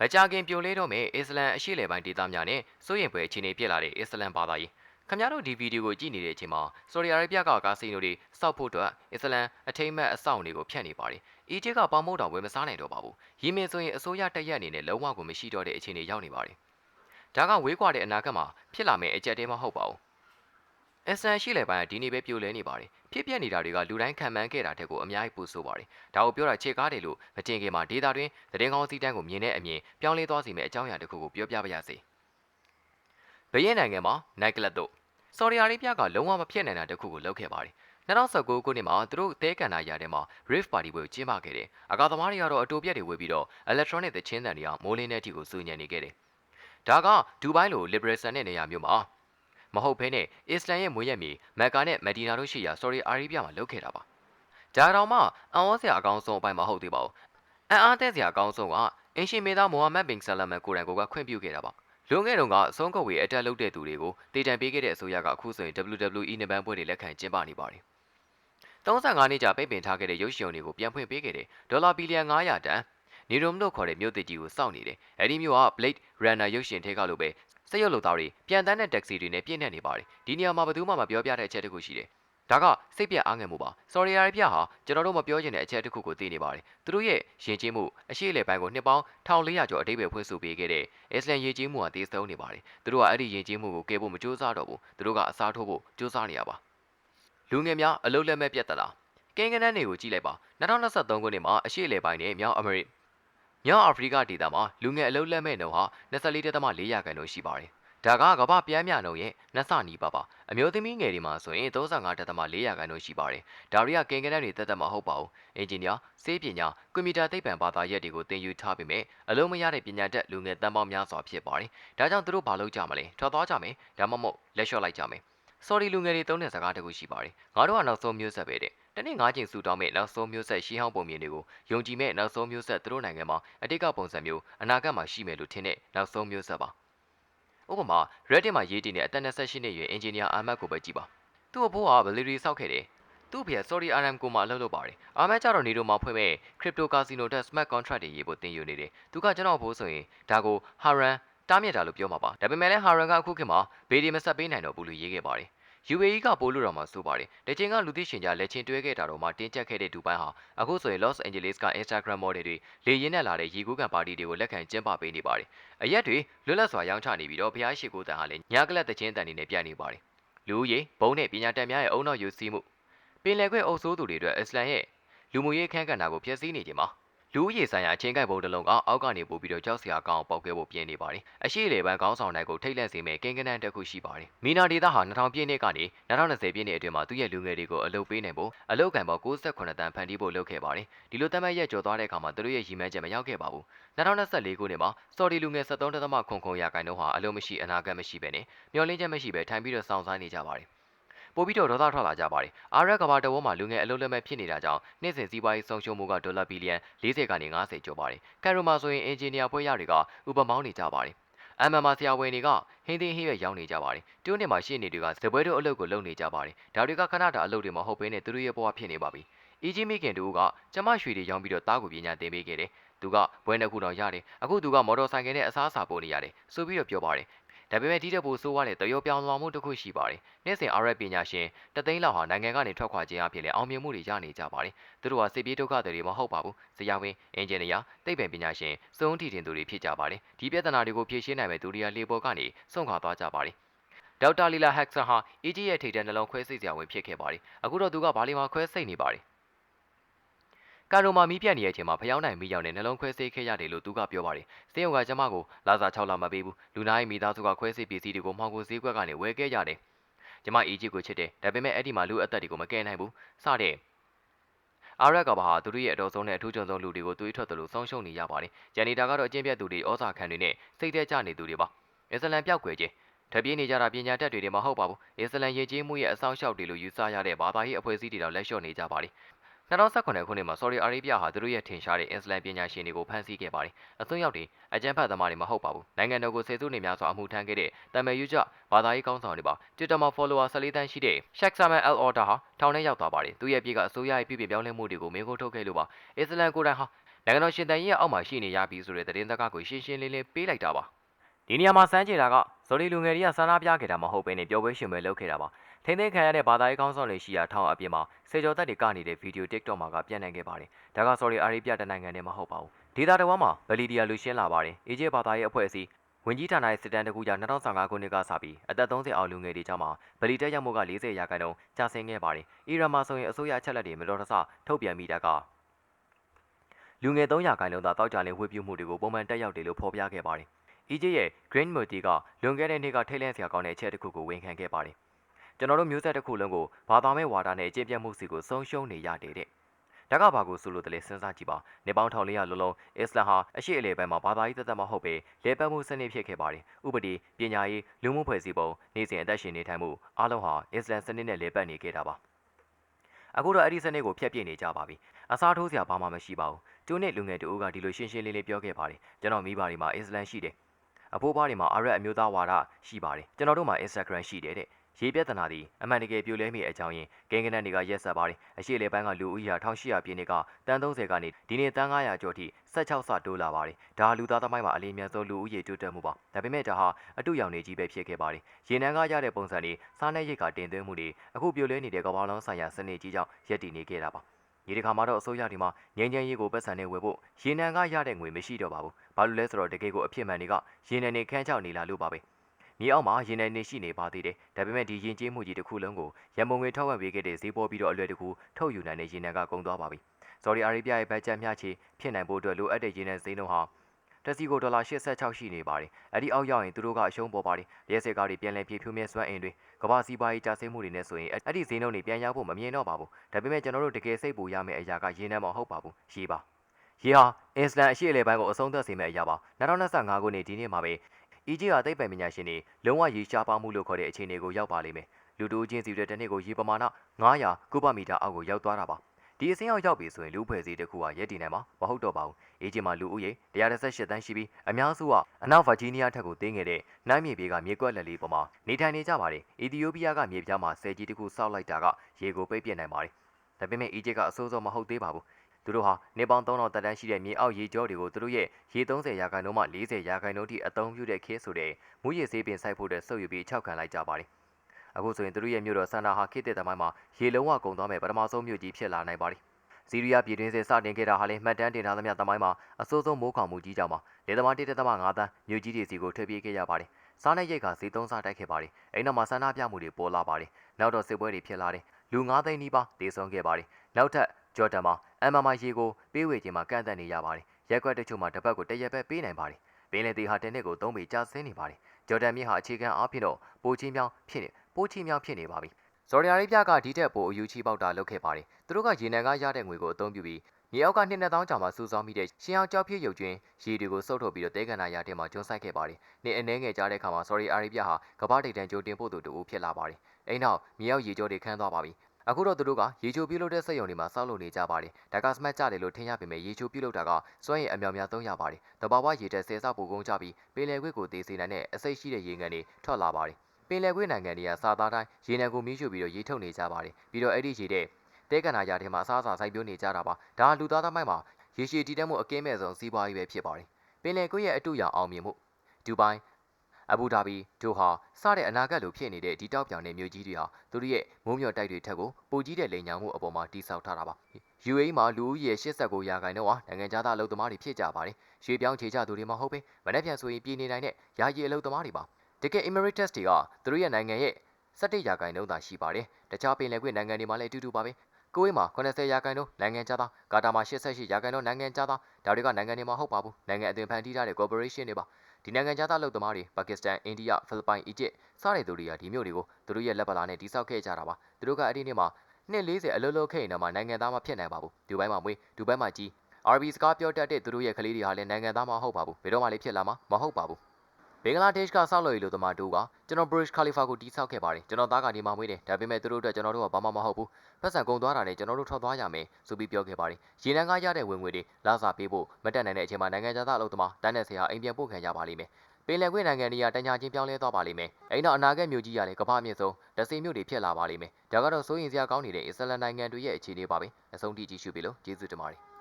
မကြာခင်ပြိုလဲတော့မယ်အစ္စလမ်အရှိလေပိုင်းဒေသများနဲ့စိုးရင်ပွဲအခြေအနေဖြစ်လာတဲ့အစ္စလမ်ဘာသာရေးခင်ဗျားတို့ဒီဗီဒီယိုကိုကြည့်နေတဲ့အချိန်မှာဆော်ဒီအာရေဗျကကာစီနိုတွေစောက်ဖို့အတွက်အစ္စလမ်အထိမ့်မဲ့အဆောက်တွေကိုဖျက်နေပါတယ်။အီဂျစ်ကပေါင်းမုတ်တော်ဝယ်မစားနိုင်တော့ပါဘူး။ယီမင်ဆိုရင်အစိုးရတက်ရက်အနေနဲ့လုံးဝကိုမရှိတော့တဲ့အခြေအနေရောက်နေပါတယ်။ဒါကဝေးကွာတဲ့အနာဂတ်မှာဖြစ်လာမယ့်အကြက်တဲမဟုတ်ပါဘူး။ အစ္စလမ်ရှိလေပိုင်းကဒီနေ့ပဲပြိုလဲနေပါတယ်။ဖြစ်ပျက်နေတာတွေကလူတိုင်းခံမှန်းခဲ့တာတဲ့ကိုအများကြီးပိုဆိုးပါတယ်။ဒါကိုပြောတာခြေကားတယ်လို့မတင်ခင်မှာဒေတာတွင်သတင်းကောင်းစီးတန်းကိုမြင်တဲ့အမြင်ပြောင်းလဲသွားစေမယ့်အကြောင်းအရာတစ်ခုကိုပြောပြပါရစေ။ဘယင်းနိုင်ငံမှာနိုက်ကလပ်တို့ဆော်ဒီအာရေဗျကလုံးဝမဖြစ်နိုင်တာတစ်ခုကိုလုပ်ခဲ့ပါတယ်။2019ခုနှစ်မှာသူတို့တဲကန်နာရတဲ့မှာ Rave Party ပွဲကိုကျင်းပခဲ့တယ်။အကာသမားတွေကတော့အတူပြက်တွေဝေပြီးတော့ electronic သချင်းတန်တွေကမိုးလင်းတဲ့အထိကိုစူညံနေခဲ့တယ်။ဒါကဒူဘိုင်းလို liberation တဲ့နေရာမျိုးမှာ မဟုတ်ဘဲနဲ့အစ္စလမ်ရဲ့မွေးရမြေမက်ကာနဲ့မက်ဒီနာတို့ရှိရာဆော်ဒီအာရေဗျမှာလုပ်ခဲ့တာပါ။ဒါတော့မှအံ့ဩစရာအကောင်းဆုံးအပိုင်းမဟုတ်သေးပါဘူး။အံ့အားသင့်စရာအကောင်းဆုံးကအင်ရှင်မေသားမိုဟာမက်ဘင်ဆလမန်ကိုရန်ကိုကခွင့်ပြုခဲ့တာပါ။လွန်ခဲ့တုန်းကအဆုံးကုတ်ဝေအတက်လုပ်တဲ့သူတွေကိုတေတံပေးခဲ့တဲ့အစိုးရကအခုဆိုရင် WWE နဘန်ပွဲတွေလက်ခံကျင်းပနေပါတယ်။35နှစ်ကြာပိတ်ပင်ထားခဲ့တဲ့ရုပ်ရှင်တွေကိုပြန်ဖွင့်ပေးခဲ့တဲ့ဒေါ်လာဘီလီယံ900တန်နေရုံလို့ခေါ်တဲ့မြို့သစ်ကြီးကိုစောင့်နေတယ်။အဲဒီမြို့က Blade Runner ရုပ်ရှင်ထဲကလို့ပဲ စက်ရုပ်လူသားတွေပြန်တန်းတဲ့တက္ကစီတွေနဲ့ပြည့်နေနေပါတယ်။ဒီနေရာမှာဘယ်သူမှမပြောပြတဲ့အချက်တစ်ခုရှိတယ်။ဒါကစိတ်ပြတ်အားငယ်မှုပါ။ Sorry ရပြဟာကျွန်တော်တို့မပြောချင်တဲ့အချက်တစ်ခုကိုသိနေပါတယ်။သူတို့ရဲ့ယဉ်ကျေးမှုအရှိလေပိုင်းကိုနှစ်ပေါင်း1400ကျော်အတိတ်ပဲဖွင့်ဆိုပေးခဲ့တဲ့အစ္စလမ်ယဉ်ကျေးမှုဟာတည်ဆုံနေပါတယ်။သူတို့ကအဲ့ဒီယဉ်ကျေးမှုကိုကဲဖို့မကြိုးစားတော့ဘူး။သူတို့ကအစားထိုးဖို့ကြိုးစားနေရပါ။လူငယ်များအလုတ်လက်မဲ့ပြတ်တလား။ကင်းကနန်းတွေကိုကြည့်လိုက်ပါ2023ခုနှစ်မှာအရှိလေပိုင်းနဲ့မြောက်အမေရိ ကမြောက်အာဖရိကဒေသမှာလူငယ်အလုတ်လက်မဲ့နှုန်းဟာ24.4ရာခိုင်နှုန်းရှိပါတယ်။ဒါကကမ္ဘာပြမ်းမြနှုန်းရဲ့နှစ်ဆနီးပါးပါ။အမျိုးသမီးငယ်တွေမှာဆိုရင်35.4ရာခိုင်နှုန်းရှိပါတယ်။ဒါတွေကကင်ကနက်တွေတက်တက်မဟုတ်ပါဘူး။အင်ဂျင်နီယာ၊စေးပညာ၊ကွန်ပျူတာသိပ္ပံဘာသာရပ်တွေကိုသင်ယူထားပေမဲ့အလုံးမရတဲ့ပညာတတ်လူငယ်တန်းပေါင်းများစွာဖြစ်ပါတယ်။ဒါကြောင့်သူတို့ဘာလုပ်ကြမလဲ။ထွက်သွားကြမယ်။ဒါမှမဟုတ်လက်လျှော့လိုက်ကြမယ်။ sorry လူငယ်တွေသုံးတဲ့စကားတခုရှိပါတယ်။ငါတို့ကနောက်ဆုံးမျိုးဆက်ပဲတဲ့။ တနေ့ငါးချိန်ဆူတောင်းမဲ့နောက်ဆုံးမျိုးဆက်ရှီဟောင်းပုံမြင်တွေကိုယုံကြည်မဲ့နောက်ဆုံးမျိုးဆက်သူတို့နိုင်ငံမှာအတိတ်ကပုံစံမျိုးအနာဂတ်မှာရှိမယ်လို့ထင်တဲ့နောက်ဆုံးမျိုးဆက်ပါဥပမာ Reddit မှာရေးတင်တဲ့အသက်28နှစ်အရွယ်အင်ဂျင်နီယာအာမတ်ကိုပဲကြည့်ပါသူ့အဖိုးကဗလီရီစောက်ခဲ့တယ်သူ့ဖေက Saudi Aramco မှာအလုပ်လုပ်ပါတယ်အာမတ်ကျတော့နေတို့မှာဖွင့်မဲ့ Crypto Casino တက် Smart Contract တွေရေးဖို့တင်ယူနေတယ်သူကကျွန်တော်ဖိုးဆိုရင်ဒါကို Haran တားမြစ်တာလို့ပြောမှာပါဒါပေမဲ့လည်း Haran ကအခုခေတ်မှာဘေးဒီမဆက်ပေးနိုင်တော့ဘူးလို့ရေးခဲ့ပါတယ် UAE ကပို့လို့တော့မှဆိုပါတယ်။တချိန်ကလူသိရှင်ကြားလက်ချင်းတွဲခဲ့တာတော့မှတင်းကျပ်ခဲ့တဲ့ဒူဘိုင်းဟာအခုဆိုရင် Los Angeles က Instagram model တွေလေရင်နဲ့လာတဲ့ရေကူးကန်ပါတီတွေကိုလက်ခံကျင်းပပေးနေပါတယ်။အရက်တွေလွတ်လပ်စွာရောင်းချနေပြီးတော့ဖျားရှိကိုတန်ဟာလည်းညာကလတ်တချင်းတန်နေနဲ့ပြနေပါတယ်။လူဦးရေဘုံနဲ့ပညာတတ်များရဲ့အုံနောက်ယူစီးမှုပင်လယ်ခွဲအုပ်စိုးသူတွေအတွက်အစ္စလမ်ရဲ့လူမှုရေးခန်းကဏ္ဍကိုဖျက်ဆီးနေခြင်းမှာ လူဦးရေဆိုင်ရာအချင်းကိုက်ဘုံတစ်လုံးကအောက်ကနေပို့ပြီးတော့ကြောက်စရာကောင်းအောင်ပေါက်ခဲ့ဖို့ပြင်နေပါတယ်။အရှိလေပန်းခေါင်းဆောင်တိုင်းကိုထိတ်လန့်စေမယ့်ကင်းကနန်းတစ်ခုရှိပါတယ်။မီနာဒေတာဟာ2000ပြည့်နှစ်ကနေ2020ပြည့်နှစ်အတွင်းမှာသူ့ရဲ့လူငယ်တွေကိုအလုပ်ပေးနိုင်ဖို့အလုပ်ကံပေါင်း68တန်းဖန်တီးဖို့လုပ်ခဲ့ပါတယ်။ဒီလိုတတ်မှတ်ရက်ကျော်သွားတဲ့အခါမှာသူတို့ရဲ့ရည်မှန်းချက်မရောက်ခဲ့ပါဘူး။2024ခုနှစ်မှာစော်ဒီလူငယ်73.9ရာခိုင်နှုန်းဟာအလုပ်မရှိအနာဂတ်မရှိပဲနဲ့မျောလင်းချက်မရှိပဲထိုင်ပြီးတော့စောင့်ဆိုင်းနေကြပါတယ်။ ပို့ပြီးတော့ဒေါသထွက်လာကြပါတယ်။အာရက်ကဘာတဝန်းမှာလူငယ်အလုပ်လက်မဲ့ဖြစ်နေတာကြောင့်နေ့စဉ်စီးပွားရေးဆုံးရှုံးမှုကဒေါ်လာဘီလီယံ40ကနေ50ကျော်ပါတယ်။ကင်ရိုမာဆိုရင်အင်ဂျင်နီယာပွဲရတွေကဥပမောင်းနေကြပါတယ်။ MMA ဆရာဝန်တွေကဟင်းသင်းဟင်းရွက်ရောင်းနေကြပါတယ်။တွင်းထဲမှာရှင်းနေတွေကဇပွဲတို့အလုပ်ကိုလုပ်နေကြပါတယ်။ဒါတွေကခဏတာအလုပ်တွေမဟုတ်ဘဲနဲ့သူတို့ရဲ့ဘဝဖြစ်နေပါပြီ။အီဂျီမိခင်တို့ကကျမရွှေတွေရောင်းပြီးတော့တားကိုပညာသင်ပေးခဲ့တယ်။သူကဘွဲနှစ်ခုတော့ရတယ်။အခုသူကမော်တော်ဆိုင်ကယ်နဲ့အစားအစာပို့နေရတယ်။ဆိုပြီးတော့ပြောပါတယ် ဒါပေမဲ့ဒီတဲ့ပိုဆိုးရတဲ့တရောပြောင်းလောင်မှုတစ်ခုရှိပါတယ်။နေ့စဉ်အာရပ်ပညာရှင်တသိန်းလောက်ဟာနိုင်ငံကနေထွက်ခွာခြင်းအဖြစ်လည်းအောင်မြင်မှုတွေရနေကြပါတယ်။သူတို့ဟာစစ်ပြေးဒုက္ခတွေမဟုတ်ပါဘူး။ဇရာဝင်အင်ဂျင်နီယာသိပ္ပံပညာရှင်စုံထီတင်သူတွေဖြစ်ကြပါတယ်။ဒီပြဿနာတွေကိုဖြေရှင်းနိုင်မဲ့သူတွေကလေပေါ်ကနေစွန့်ခွာသွားကြပါတယ်။ဒေါက်တာလီလာဟက်ဆာဟာအီဂျီရဲ့ထိပ်တန်းနှလုံးခွဲစိတ်စရာဝင်ဖြစ်ခဲ့ပါတယ်။အခုတော့သူကဘာလီမှာခွဲစိတ်နေပါတယ်။ ကာရိုမာမီးပြတ်နေတဲ့အချိန်မှာဖျောင်းနိုင်မီးရောင်နဲ့နှလုံးခွဲစိတ်ခဲ့ရတယ်လို့သူကပြောပါတယ်။စေယုံကကျမကိုလာစာ6လမပေးဘူး။လူနာရဲ့မိသားစုကခွဲစိတ်ပစ္စည်းတွေကိုမှောင်ခိုဈေးကွက်ကနေဝယ်ခဲ့ကြတယ်။ကျမအီဂျစ်ကိုချစ်တယ်။ဒါပေမဲ့အဲ့ဒီမှာလူအသက်တွေကိုမကယ်နိုင်ဘူး။စတဲ့အာရက်ကဘာဟာသူတို့ရဲ့အတော်ဆုံးနဲ့အထူးကြုံဆုံးလူတွေကိုတွေးထွက်တယ်လို့ဆုံးရှုံးနေရပါတယ်။ဂျန်နီတာကတော့အကျင့်ပြတ်သူတွေဩဇာခံတွေနဲ့စိတ်ထဲကျနေသူတွေပါ။အစ္စလမ်ပြောက်ွယ်ခြင်းတပြေးနေကြတာပညာတတ်တွေတွေမဟုတ်ပါဘူး။အစ္စလမ်ရေးကြီးမှုရဲ့အဆောင်ရှောက်တွေလို့ယူဆရတဲ့ဘာသာရေးအဖွဲ့အစည်းတွေတော့လက်လျှော့နေကြပါလိမ့်။ 2019ခုနှစ်မှာ Saudi Arabia ဟာသူတို့ရဲ့ထင်ရှားတဲ့အစ္စလမ်ပညာရှင်တွေကိုဖမ်းဆီးခဲ့ပါတယ်။အစွန်းရောက်တွေအကြမ်းဖက်သမားတွေမဟုတ်ပါဘူး။နိုင်ငံတော်ကိုဆယ်စုနှစ်များစွာအမှုထမ်းခဲ့တဲ့တမန်ယူကြဘာသာရေးကောင်းဆောင်တွေပါ။ Twitter မှာ follower 14တန်းရှိတဲ့ Sheikh Salman Al Orda ဟာထောင်ထဲရောက်သွားပါတယ်။သူရဲ့ပြေကအစိုးရရဲ့ပြည်ပြပြောင်းလဲမှုတွေကိုမင်းကိုထုတ်ခဲ့လို့ပါ။အစ္စလမ်ကိုယ်တိုင်ဟာနိုင်ငံတော်ရှင်တန်ကြီးရဲ့အောက်မှာရှိနေရပြီဆိုတဲ့သတင်းစကားကိုရှင်းရှင်းလင်းလင်းပေးလိုက်တာပါဒီနေရာမှာစမ်းချေတာကဇော်လီလူငယ်တွေကဆန္ဒပြခဲ့တာမဟုတ်ဘဲနဲ့ပျော်ပွဲရှင်ပွဲလုပ်ခဲ့တာပါ ထိမ့်သိမ်းခံရတဲ့ဘာသာရေးကောင်းဆောင်တွေရှိရာထောင်အပြင်မှာစေကျော်သက်တွေကနေနေတဲ့ဗီဒီယို TikTok မှာကပြန့်နှံ့ခဲ့ပါတယ်ဒါကဆော်ဒီအာရေဗျတနိုင်ငံနဲ့မဟုတ်ပါဘူးဒေတာတော်မှာဗလီဒီယာလူရှင်းလာပါတယ်အေဂျစ်ဘာသာရေးအဖွဲ့အစည်းဝင်ကြီးဌာနရဲ့စစ်တမ်းတစ်ခုကြောင့်2015ခုနှစ်ကစပြီးအသက်30အောက်လူငယ်တွေကြားမှာဗလီတက်ရောက်မှုက40ရာခိုင်နှုန်းကျဆင်းခဲ့ပါတယ်။အီရန်မှာဆိုရင်အစိုးရအချက်လက်တွေမတော်တဆထုတ်ပြန်မိတာကလူငယ်300ခိုင်နှုန်းသာတောက်ကြလင်းဝေပြုမှုတွေကိုပုံမှန်တက်ရောက်တယ်လို့ဖော်ပြခဲ့ပါတယ်။ EJ ရဲ့ Green Murty ကလွန်ခဲ့တဲ့နှစ်ကထိတ်လန့်စရာကောင်းတဲ့အချက်တစ်ခုကိုဝန်ခံခဲ့ပါတယ်။ ကျွန်တော်တို့မျိုးဆက်တစ်ခုလုံးကိုဘာသာမဲ့ဝါဒနဲ့အကျင့်ပြတ်မှုစီကိုဆုံးရှုံးနေရတယ်တဲ့။ဒါကဘာကိုဆိုလို့တလဲစဉ်းစားကြည့်ပါ။နေပေါင်းထောင်လေးရလုံးလုံးအစ္စလမ်ဟာအရှိအလေပိုင်းမှာဘာသာရေးသက်သက်မဟုတ်ပဲလေပတ်မှုစနစ်ဖြစ်ခဲ့ပါတယ်။ဥပဒေပညာရေးလူမှုဖွဲ့စည်းပုံနေစဉ်အသက်ရှင်နေထိုင်မှုအားလုံးဟာအစ္စလမ်စနစ်နဲ့လေပတ်နေခဲ့တာပါ။အခုတော့အဲ့ဒီစနစ်ကိုဖျက်ပစ်နေကြပါပြီ။အစားထိုးစရာဘာမှမရှိပါဘူး။ကျိုးနဲ့လူငယ်တူကဒီလိုရှင်းရှင်းလင်းလင်းပြောခဲ့ပါတယ်။ကျွန်တော်မိဘတွေမှာအစ္စလမ်ရှိတယ်။အဖိုးဘွားတွေမှာအာရက်အမျိုးသားဝါဒရှိပါတယ်။ကျွန်တော်တို့မှာ Instagram ရှိတယ်တဲ့။ ရေးပြဿနာသည်အမှန်တကယ်ပြိုလဲမိအကြောင်းရင်းကင်းကနက်တွေကရက်ဆက်ပါတယ်အရှိလေပိုင်းကလူဦးရေ1800ပြည့်နှစ်ကတန်း30ကနေဒီနေ့တန်း900ကျော်ထိ16ဆတိုးလာပါတယ်ဒါလူသားသမိုင်းမှာအလေးအမြတ်ဆုံးလူဦးရေတိုးတက်မှုပါဒါပေမဲ့ဒါဟာအတူရောင်နေကြီးပဲဖြစ်ခဲ့ပါတယ်ရေနံကရတဲ့ပုံစံတွေစားနပ်ရိက္ခာတင်သွင်းမှုတွေအခုပြိုလဲနေတဲ့ကမ္ဘာလုံးဆိုင်ရာစနစ်ကြီးကြောင့်ရပ်တည်နေခဲ့တာပါဒီတစ်ခါမှာတော့အစိုးရဒီမှာငញ្ញင်းရေးကိုပတ်စံနဲ့ဝယ်ဖို့ရေနံကရတဲ့ငွေမရှိတော့ပါဘူးဘာလို့လဲဆိုတော့တကယ်ကိုအဖြစ်မှန်တွေကရေနံနေခန်းချောက်နေလာလို့ပါပဲ မြေအောက်မှာရင်နယ်နေရှိနေပါသေးတယ်။ဒါပေမဲ့ဒီရင်ကျေးမှုကြီးတစ်ခုလုံးကိုရန်ပုံငွေထောက်ပံ့ပေးခဲ့တဲ့ဈေးပေါ်ပြီးတော့အလွယ်တကူထုတ်ယူနိုင်တဲ့ရင်နယ်ကကုန်သွားပါပြီ။ဆော်ဒီအာရေဗျရဲ့ဘတ်ဂျက်မျှချေဖြစ်နိုင်ဖို့အတွက်လိုအပ်တဲ့ရင်နယ်ဈေးနှုန်းဟာတက်စီကိုဒေါ်လာ86ရှိနေပါတယ်။အဲ့ဒီအောက်ရောက်ရင်သူတို့ကအရှုံးပေါ်ပါတယ်။ရဲစကားတွေပြန်လည်ပြေဖြိုးမြဲစွမ်းအင်တွေကမ္ဘာစီးပွားရေးကျဆင်းမှုတွေနဲ့ဆိုရင်အဲ့ဒီဈေးနှုန်းတွေပြန်ရောက်ဖို့မမြင်တော့ပါဘူး။ဒါပေမဲ့ကျွန်တော်တို့တကယ်စိတ်ပူရမယ့်အရာကရင်နယ်မဟုတ်ပါဘူး။ရေးပါ။ရေဟာအစ္စလမ်အရှိအလေပိုင်းကိုအဆုံးသတ်စေမယ့်အရာပါ2025ခုနှစ်ဒီနေ့မှာပဲ။ EG ဟာသိပ္ပံပညာရှင်တွေလုံးဝရေရှားပါမှုလို့ခေါ်တဲ့အခြေအနေကိုရောက်ပါလိမ့်မယ်။လူတိုးချင်းစီတဲ့တစ်နှစ်ကိုရေပမာဏ900ကုဗမီတာအောက်ကိုရောက်သွားတာပါ။ဒီအစင်းရောက်ရောက်ပြီဆိုရင်လူဖွဲ့စည်းတစ်ခုဟာရက်တည်နိုင်မှာမဟုတ်တော့ပါဘူး။ EG မှာလူဦးရေ138တန်းရှိပြီးအများစုကအနောက်ဗာဂျီးနီးယားထက်ကိုတင်းငယ်တဲ့နိုင်မြေပြေကမြေကွက်လက်လေးပေါ်မှာနေထိုင်နေကြပါတယ်။အီသီယိုးပီးယားကမြေပြားမှာဆယ်ကြီးတစ်ခုစောက်လိုက်တာကရေကိုပိတ်ပြစ်နိုင်ပါတယ်။ဒါပေမဲ့ EG ကအဆိုးဆုံးမဟုတ်သေးပါဘူး။ သူတို့ဟာနေပေါင်း3000တက်တန်းရှိတဲ့မြေအောက်ရေကြောတွေကိုသူတို့ရဲ့ရေ30ရာခိုင်နှုန်းမှ40ရာခိုင်နှုန်းထိအသုံးပြုတဲ့ခေတ်ဆိုတဲ့မူရည်စေးပင်စိုက်ဖို့တဲ့စုပ်ယူပြီး၆ခံလိုက်ကြပါတယ်။အခုဆိုရင်သူတို့ရဲ့မြို့တော်ဆန္ဒဟာခေတ်သစ်သမိုင်းမှာရေလုံးဝကုန်သွားမဲ့ပထမဆုံးမြို့ကြီးဖြစ်လာနိုင်ပါတယ်။စီးရီးယားပြည်တွင်းစစ်စတင်ခဲ့တာဟာလည်းမှတ်တမ်းတင်ထားသမျှသမိုင်းမှာအဆိုးဆုံးမိုးခေါင်မှုကြီးကြောင့်ပါလေသမား1.5တန်းမြို့ကြီးတွေစီကိုထွက်ပြေးခဲ့ရပါတယ်။စားနပ်ရိက္ခာဈေးသုံးစားတိုက်ခဲ့ပါတယ်။အိမ်နောက်မှာဆန္ဒပြမှုတွေပေါ်လာပါတယ်။နောက်တော့စစ်ပွဲတွေဖြစ်လာတယ်။လူ9သိန်းနီးပါးတေဆုံးခဲ့ပါတယ်။နောက်ထပ်ဂျော်ဒန်မှာ အမ်မာမရေကိုပေးဝေခြင်းမှာကန့်သက်နေရပါတယ်။ရက်ကွက်တချို့မှာတစ်ပတ်ကိုတရက်ပဲပေးနိုင်ပါတယ်။ပင်လယ်သေးဟာတစ်နှစ်ကို၃ပေကျဆင်းနေပါတယ်။ဂျော်ဒန်မြစ်ဟာအခြေခံအားဖြင့်တော့ပိုချင်းမြောင်းဖြစ်နေပိုချင်းမြောင်းဖြစ်နေပါပြီ။ဆော်ဒီအာရေဗျကဒီထက်ပိုအယူချီပေါက်တာလုပ်ခဲ့ပါတယ်။သူတို့ကရေနံကရတဲ့ငွေကိုအသုံးပြုပြီးမြေအောက်ကနှစ်နှစ်သောင်းကြာမှစူးစောင်းမိတဲ့ရှင်းအောင်ကြောက်ပြည့်ရုပ်ကျွင်းရေတွေကိုစုပ်ထုတ်ပြီးတော့တဲကန်နာရတဲ့မှာကျွန်းဆိုင်ခဲ့ပါတယ်။နေအနေငယ်ကြားတဲ့အခါမှာဆော်ဒီအာရေဗျဟာကမ္ဘာတိတ်တန်ကြိုတင်ဖို့သူတူဖြစ်လာပါတယ်။အဲ့နောက်မြေအောက်ရေကြောတွေခန်းသွားပါပြီ။ အခုတော့သူတို့ကရေချိုပြုတ်လို့တဲ့စက်ရုံတွေမှာစောက်လုပ်နေကြပါတယ်။ဒါကစမတ်ကြတယ်လို့ထင်ရပေမဲ့ရေချိုပြုတ်လို့တာကစွမ်းရည်အမြောက်များသုံးရပါတယ်။တဘာဝရေတက်ဆယ်ဆောက်ပိုကုန်းကြပြီးပင်လယ်ကွေ့ကိုတည်စေနိုင်တဲ့အစိတ်ရှိတဲ့ရေငန်တွေထွက်လာပါတယ်။ပင်လယ်ကွေ့နိုင်ငံတွေကစာသားတိုင်းရေနံကိုမီးရှို့ပြီးတော့ရေထုတ်နေကြပါတယ်။ပြီးတော့အဲ့ဒီရေတဲ့တဲကန်နာရထဲမှာအစားအစာစိုက်ပျိုးနေကြတာပါ။ဒါလူသားသမိုင်းမှာရေရှည်တည်တတ်မှုအကင်းမဲ့ဆုံးစီးပွားရေးပဲဖြစ်ပါတယ်။ပင်လယ်ကွေ့ရဲ့အတူရောင်အောင်မြင်မှုဒူဘိုင်း အဘူဒါဘီဒိုဟာစတဲ့အနာဂတ်လိုဖြစ်နေတဲ့ဒီတောက်ပြောင်တဲ့မြို့ကြီးတွေဟာသူတို့ရဲ့မိုးမျှော်တိုက်တွေထက်ကိုပိုကြီးတဲ့လိန်ညာမှုအပေါ်မှာတိစောက်ထားတာပါ။ UAE မှာလူဦးရေ89ရာခိုင်နှုန်းဟာနိုင်ငံခြားသားအလုပ်သမားတွေဖြစ်ကြပါတယ်။ရွှေပြောင်းခြေချသူတွေမဟုတ်ဘဲမနေ့ပြန်ဆိုရင်ပြည်နေနိုင်တဲ့ယာယီအလုပ်သမားတွေပါ။တကယ် Emirates တွေကသူတို့ရဲ့နိုင်ငံရဲ့17ရာခိုင်နှုန်းသာရှိပါတယ်။တခြားပင်လယ်ကွေ့နိုင်ငံတွေမှာလည်းအတူတူပါပဲ။ကိုဝေးမှာ80ရာခိုင်နှုန်းနိုင်ငံခြားသားကာတာမှာ88ရာခိုင်နှုန်းနိုင်ငံခြားသားဒါတွေကနိုင်ငံတွေမှာဟုတ်ပါဘူးနိုင်ငံအသွင်ဖန်တီးထားတဲ့ corporation တွေပါ ဒီနိုင်ငံခြားသားလုပ်သမားတွေပါကစ္စတန်အိန္ဒိယဖိလစ်ပိုင်အီဂျစ်စတဲ့သူတွေကဒီမြို့တွေကိုသူတို့ရဲ့လက်ပလာနဲ့တိစောက်ခဲ့ကြတာပါသူတို့ကအဲ့ဒီနေ့မှာနှစ်40အလုံးလုံးခဲ့ရင်တော့မှနိုင်ငံသားမဖြစ်နိုင်ပါဘူးဒူဘိုင်းမှာမွေးဒူဘိုင်းမှာကြီး RB စကားပြောတတ်တဲ့သူတို့ရဲ့ကလေးတွေဟာလည်းနိုင်ငံသားမဟုတ်ပါဘူးဘယ်တော့မှလည်းဖြစ်လာမှာမဟုတ်ပါဘူးဘ င်္ဂလားဒေ့ရှ်ကဆောက်လုပ်ရေးလို့သမားတို့ကကျွန်တော် Burj Khalifa ကိုတီးဆောက်ခဲ့ပါတယ်ကျွန်တော်သားကနေမှမွေးတယ်ဒါပေမဲ့သူတို့အတွက်ကျွန်တော်တို့ကဘာမှမဟုတ်ဘူးဖက်ဆန်ကုန်သွားတာနဲ့ကျွန်တော်တို့ထွက်သွားရမယ်ဆိုပြီးပြောခဲ့ပါတယ်ရေနံကရတဲ့ဝင်ငွေတွေလာစာပေးဖို့မတက်နိုင်တဲ့အချိန်မှာနိုင်ငံသားအလုပ်သမားတန်းတဲ့ဆရာအိမ်ပြန်ပို့ခံရပါလိမ့်မယ်ပင်လယ်ကွေ့နိုင်ငံတွေကတညာချင်းပြောင်းလဲသွားပါလိမ့်မယ်အိမ်တော့အနာဂတ်မြို့ကြီးရလည်းကမ္ဘာမြင့်ဆုံးဒစီမြို့တွေဖြစ်လာပါလိမ့်မယ်ဒါကတော့စိုးရင်စရာကောင်းနေတဲ့အစ္စလမ်နိုင်ငံတွေရဲ့အခြေအနေပါပဲအဆုံးထိကြည့်ရှုပြီလို့ကျေးဇူးတင်ပါတယ်